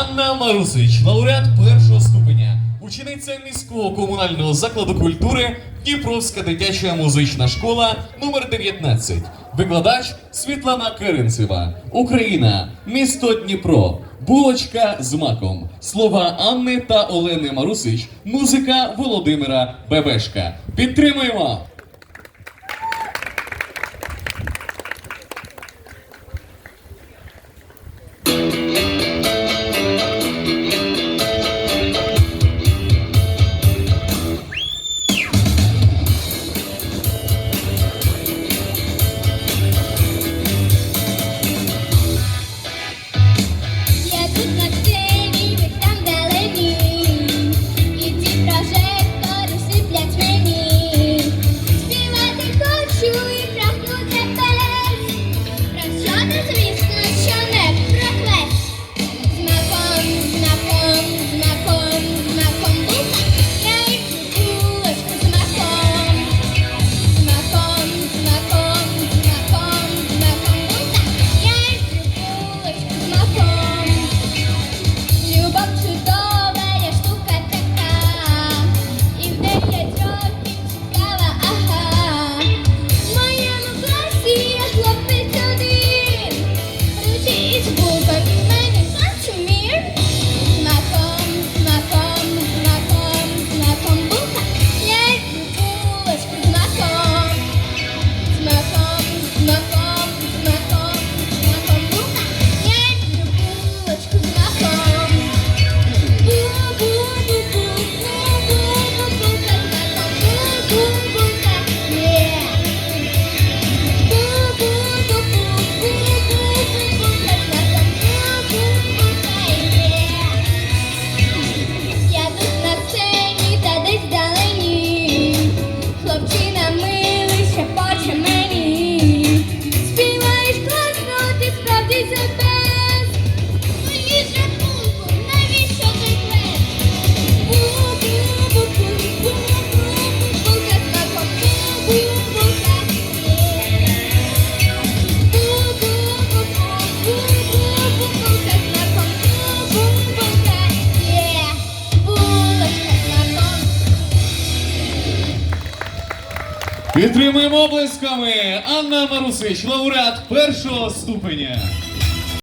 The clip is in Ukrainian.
Анна Марусич, лауреат першого ступеня, учениця міського комунального закладу культури Дніпровська дитяча музична школа номер 19 викладач Світлана Керенцева, Україна, місто Дніпро, булочка з маком, слова Анни та Олени Марусич, музика Володимира Бебешка. Підтримуємо! Підтримуємо облисками Анна Марусич, лауреат першого ступеня.